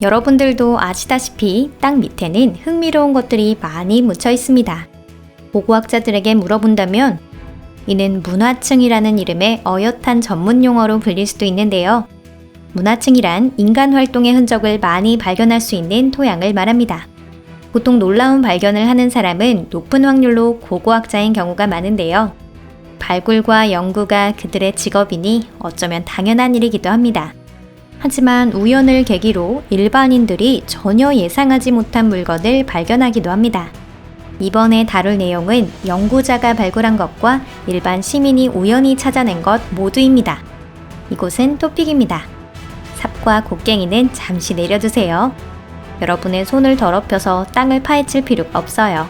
여러분들도 아시다시피 땅 밑에는 흥미로운 것들이 많이 묻혀 있습니다. 고고학자들에게 물어본다면 이는 문화층이라는 이름의 어엿한 전문 용어로 불릴 수도 있는데요. 문화층이란 인간 활동의 흔적을 많이 발견할 수 있는 토양을 말합니다. 보통 놀라운 발견을 하는 사람은 높은 확률로 고고학자인 경우가 많은데요. 발굴과 연구가 그들의 직업이니 어쩌면 당연한 일이기도 합니다. 하지만 우연을 계기로 일반인들이 전혀 예상하지 못한 물건을 발견하기도 합니다. 이번에 다룰 내용은 연구자가 발굴한 것과 일반 시민이 우연히 찾아낸 것 모두입니다. 이곳은 토픽입니다. 삽과 곡괭이는 잠시 내려두세요. 여러분의 손을 더럽혀서 땅을 파헤칠 필요가 없어요.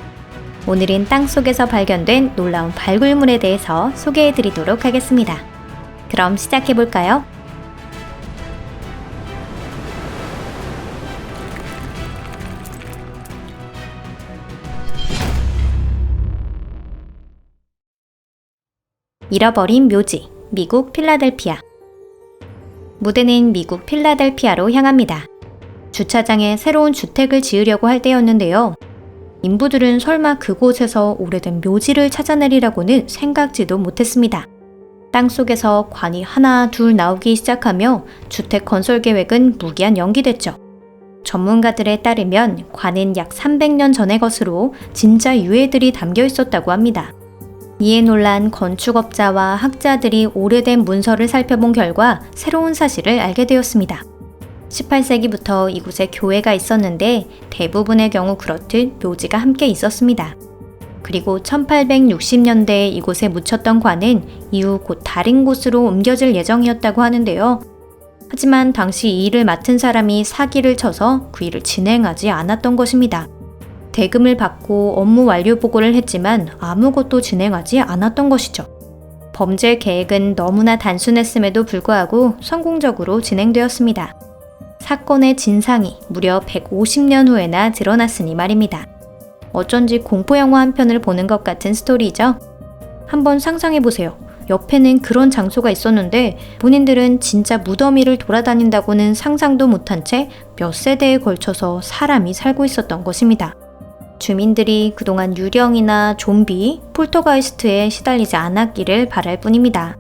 오늘은 땅 속에서 발견된 놀라운 발굴물에 대해서 소개해 드리도록 하겠습니다. 그럼 시작해 볼까요? 잃어버린 묘지, 미국 필라델피아. 무대는 미국 필라델피아로 향합니다. 주차장에 새로운 주택을 지으려고 할 때였는데요. 인부들은 설마 그곳에서 오래된 묘지를 찾아내리라고는 생각지도 못했습니다. 땅 속에서 관이 하나 둘 나오기 시작하며 주택 건설 계획은 무기한 연기됐죠. 전문가들에 따르면 관은 약 300년 전의 것으로 진짜 유해들이 담겨 있었다고 합니다. 이에 놀란 건축업자와 학자들이 오래된 문서를 살펴본 결과 새로운 사실을 알게 되었습니다. 18세기부터 이곳에 교회가 있었는데 대부분의 경우 그렇듯 묘지가 함께 있었습니다. 그리고 1860년대에 이곳에 묻혔던 관은 이후 곧 다른 곳으로 옮겨질 예정이었다고 하는데요. 하지만 당시 이 일을 맡은 사람이 사기를 쳐서 그 일을 진행하지 않았던 것입니다. 대금을 받고 업무 완료 보고를 했지만 아무것도 진행하지 않았던 것이죠. 범죄 계획은 너무나 단순했음에도 불구하고 성공적으로 진행되었습니다. 사건의 진상이 무려 150년 후에나 드러났으니 말입니다. 어쩐지 공포영화 한 편을 보는 것 같은 스토리죠? 한번 상상해 보세요. 옆에는 그런 장소가 있었는데 본인들은 진짜 무더미를 돌아다닌다고는 상상도 못한 채 몇 세대에 걸쳐서 사람이 살고 있었던 것입니다. 주민들이 그동안 유령이나 좀비, 폴터가이스트에 시달리지 않았기를 바랄 뿐입니다.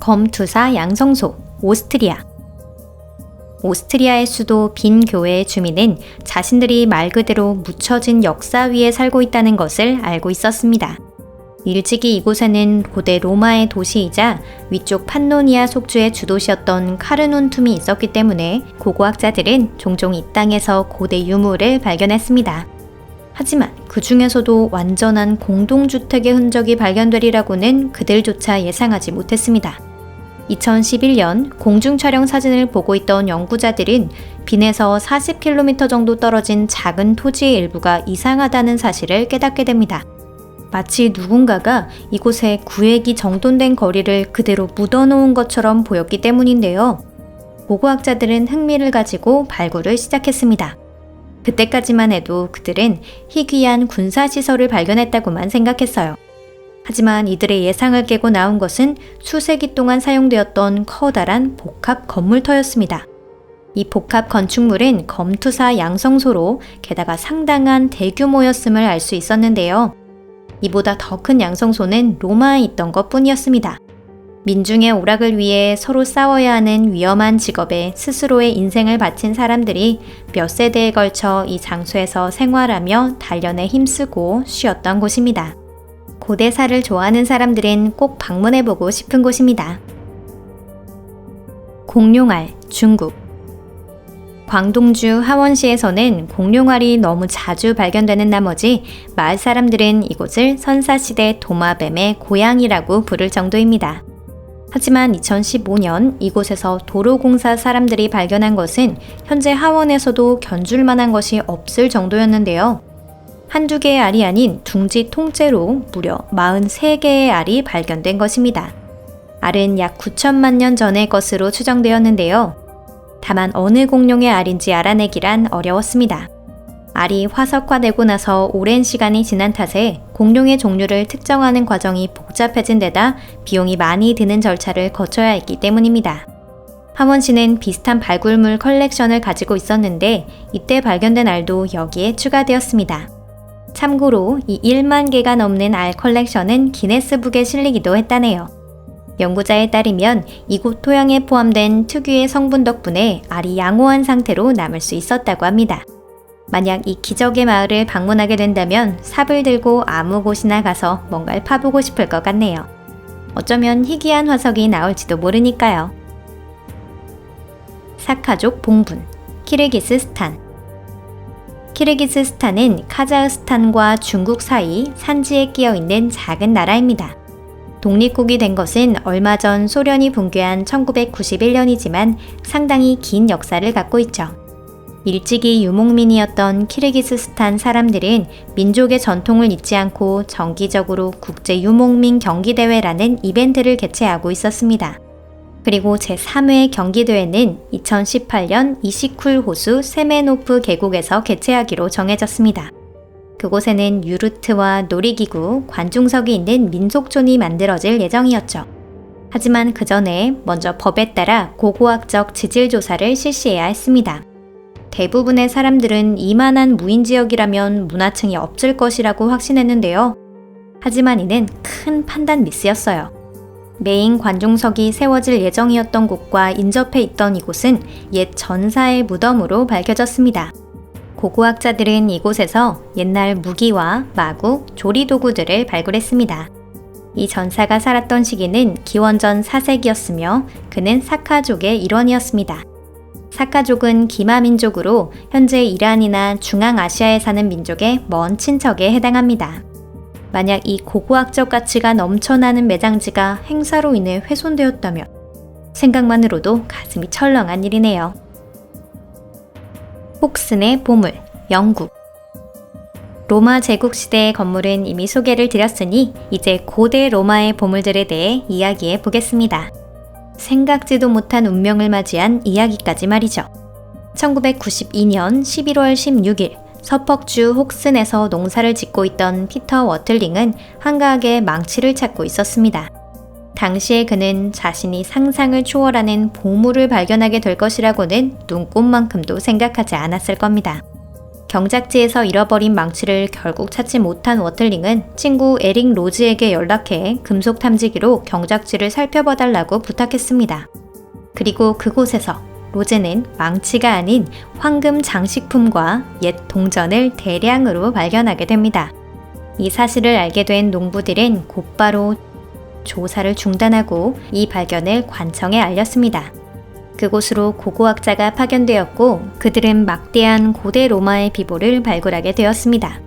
검투사 양성소, 오스트리아. 오스트리아의 수도 빈 교회의 주민은 자신들이 말 그대로 묻혀진 역사 위에 살고 있다는 것을 알고 있었습니다. 일찍이 이곳에는 고대 로마의 도시이자 위쪽 판노니아 속주의 주도시였던 카르논툼이 있었기 때문에 고고학자들은 종종 이 땅에서 고대 유물을 발견했습니다. 하지만 그 중에서도 완전한 공동주택의 흔적이 발견되리라고는 그들조차 예상하지 못했습니다. 2011년 공중 촬영 사진을 보고 있던 연구자들은 빈에서 40km 정도 떨어진 작은 토지의 일부가 이상하다는 사실을 깨닫게 됩니다. 마치 누군가가 이곳에 구획이 정돈된 거리를 그대로 묻어놓은 것처럼 보였기 때문인데요. 고고학자들은 흥미를 가지고 발굴을 시작했습니다. 그때까지만 해도 그들은 희귀한 군사시설을 발견했다고만 생각했어요. 하지만 이들의 예상을 깨고 나온 것은 수세기 동안 사용되었던 커다란 복합 건물터였습니다. 이 복합 건축물은 검투사 양성소로 게다가 상당한 대규모였음을 알 수 있었는데요. 이보다 더 큰 양성소는 로마에 있던 것 뿐이었습니다. 민중의 오락을 위해 서로 싸워야 하는 위험한 직업에 스스로의 인생을 바친 사람들이 몇 세대에 걸쳐 이 장소에서 생활하며 단련에 힘쓰고 쉬었던 곳입니다. 고대사를 좋아하는 사람들은 꼭 방문해보고 싶은 곳입니다. 공룡알, 중국. 광동주 하원시에서는 공룡알이 너무 자주 발견되는 나머지 마을 사람들은 이곳을 선사시대 도마뱀의 고향이라고 부를 정도입니다. 하지만 2015년 이곳에서 도로공사 사람들이 발견한 것은 현재 하원에서도 견줄 만한 것이 없을 정도였는데요. 한두 개의 알이 아닌 둥지 통째로 무려 43개의 알이 발견된 것입니다. 알은 약 9천만 년 전의 것으로 추정되었는데요. 다만 어느 공룡의 알인지 알아내기란 어려웠습니다. 알이 화석화되고 나서 오랜 시간이 지난 탓에 공룡의 종류를 특정하는 과정이 복잡해진 데다 비용이 많이 드는 절차를 거쳐야 했기 때문입니다. 함원씨는 비슷한 발굴물 컬렉션을 가지고 있었는데 이때 발견된 알도 여기에 추가되었습니다. 참고로 이 1만 개가 넘는 알 컬렉션은 기네스북에 실리기도 했다네요. 연구자에 따르면 이곳 토양에 포함된 특유의 성분 덕분에 알이 양호한 상태로 남을 수 있었다고 합니다. 만약 이 기적의 마을을 방문하게 된다면 삽을 들고 아무 곳이나 가서 뭔가를 파보고 싶을 것 같네요. 어쩌면 희귀한 화석이 나올지도 모르니까요. 사카족 봉분, 키르기스스탄. 키르기스스탄은 카자흐스탄과 중국 사이 산지에 끼어 있는 작은 나라입니다. 독립국이 된 것은 얼마 전 소련이 붕괴한 1991년이지만 상당히 긴 역사를 갖고 있죠. 일찍이 유목민이었던 키르기스스탄 사람들은 민족의 전통을 잊지 않고 정기적으로 국제 유목민 경기대회라는 이벤트를 개최하고 있었습니다. 그리고 제3회 경기대회는 2018년 이시쿨 호수 세메노프 계곡에서 개최하기로 정해졌습니다. 그곳에는 유르트와 놀이기구, 관중석이 있는 민속촌이 만들어질 예정이었죠. 하지만 그 전에 먼저 법에 따라 고고학적 지질 조사를 실시해야 했습니다. 대부분의 사람들은 이만한 무인 지역이라면 문화층이 없을 것이라고 확신했는데요. 하지만 이는 큰 판단 미스였어요. 메인 관중석이 세워질 예정이었던 곳과 인접해 있던 이곳은 옛 전사의 무덤으로 밝혀졌습니다. 고고학자들은 이곳에서 옛날 무기와 마구, 조리도구들을 발굴했습니다. 이 전사가 살았던 시기는 기원전 4세기였으며 그는 사카족의 일원이었습니다. 사카족은 기마 민족으로 현재 이란이나 중앙아시아에 사는 민족의 먼 친척에 해당합니다. 만약 이 고고학적 가치가 넘쳐나는 매장지가 행사로 인해 훼손되었다면 생각만으로도 가슴이 철렁한 일이네요. 폭슨의 보물, 영국. 로마 제국 시대의 건물은 이미 소개를 드렸으니 이제 고대 로마의 보물들에 대해 이야기해 보겠습니다. 생각지도 못한 운명을 맞이한 이야기까지 말이죠. 1992년 11월 16일 서퍽주 혹슨에서 농사를 짓고 있던 피터 워틀링은 한가하게 망치를 찾고 있었습니다. 당시에 그는 자신이 상상을 초월하는 보물을 발견하게 될 것이라고는 눈꽃만큼도 생각하지 않았을 겁니다. 경작지에서 잃어버린 망치를 결국 찾지 못한 워틀링은 친구 에릭 로즈에게 연락해 금속 탐지기로 경작지를 살펴봐달라고 부탁했습니다. 그리고 그곳에서 로제는 망치가 아닌 황금 장식품과 옛 동전을 대량으로 발견하게 됩니다. 이 사실을 알게 된 농부들은 곧바로 조사를 중단하고 이 발견을 관청에 알렸습니다. 그곳으로 고고학자가 파견되었고 그들은 막대한 고대 로마의 비보를 발굴하게 되었습니다.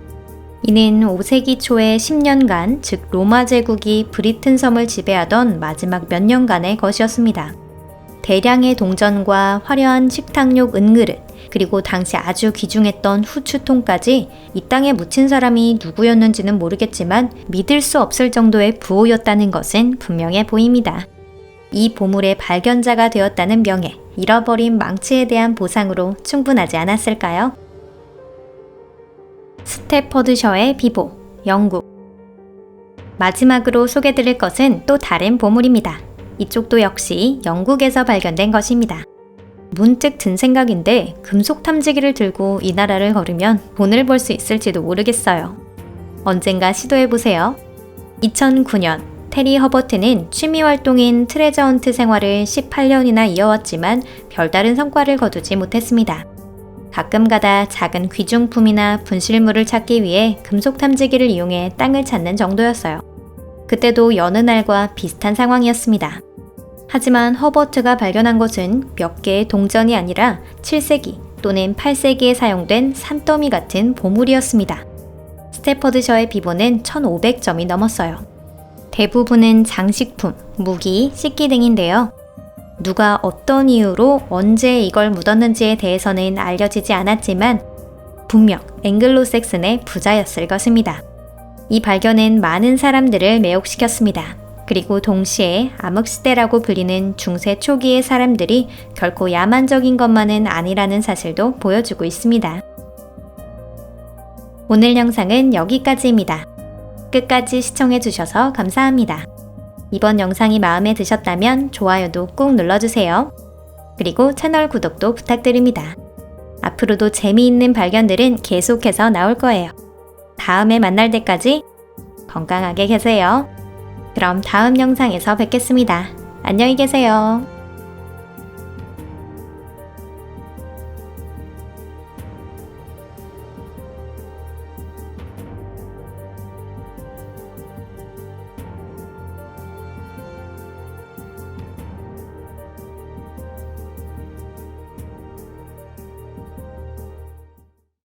이는 5세기 초에 10년간, 즉 로마 제국이 브리튼 섬을 지배하던 마지막 몇 년간의 것이었습니다. 대량의 동전과 화려한 식탁용 은그릇, 그리고 당시 아주 귀중했던 후추통까지 이 땅에 묻힌 사람이 누구였는지는 모르겠지만 믿을 수 없을 정도의 부호였다는 것은 분명해 보입니다. 이 보물의 발견자가 되었다는 명예, 잃어버린 망치에 대한 보상으로 충분하지 않았을까요? 스테퍼드셔의 비보, 영국. 마지막으로 소개드릴 것은 또 다른 보물입니다. 이쪽도 역시 영국에서 발견된 것입니다. 문득 든 생각인데 금속 탐지기를 들고 이 나라를 걸으면 돈을 벌 수 있을지도 모르겠어요. 언젠가 시도해보세요. 2009년 테리 허버트는 취미 활동인 트레저 헌트 생활을 18년이나 이어왔지만 별다른 성과를 거두지 못했습니다. 가끔 가다 작은 귀중품이나 분실물을 찾기 위해 금속 탐지기를 이용해 땅을 찾는 정도였어요. 그때도 여느 날과 비슷한 상황이었습니다. 하지만 허버트가 발견한 것은 몇 개의 동전이 아니라 7세기 또는 8세기에 사용된 산더미 같은 보물이었습니다. 스테퍼드셔의 비보는 1500점이 넘었어요. 대부분은 장식품, 무기, 씻기 등인데요. 누가 어떤 이유로 언제 이걸 묻었는지에 대해서는 알려지지 않았지만 분명 앵글로색슨의 부자였을 것입니다. 이 발견은 많은 사람들을 매혹시켰습니다. 그리고 동시에 암흑시대라고 불리는 중세 초기의 사람들이 결코 야만적인 것만은 아니라는 사실도 보여주고 있습니다. 오늘 영상은 여기까지입니다. 끝까지 시청해주셔서 감사합니다. 이번 영상이 마음에 드셨다면 좋아요도 꾹 눌러주세요. 그리고 채널 구독도 부탁드립니다. 앞으로도 재미있는 발견들은 계속해서 나올 거예요. 다음에 만날 때까지 건강하게 계세요. 그럼 다음 영상에서 뵙겠습니다. 안녕히 계세요.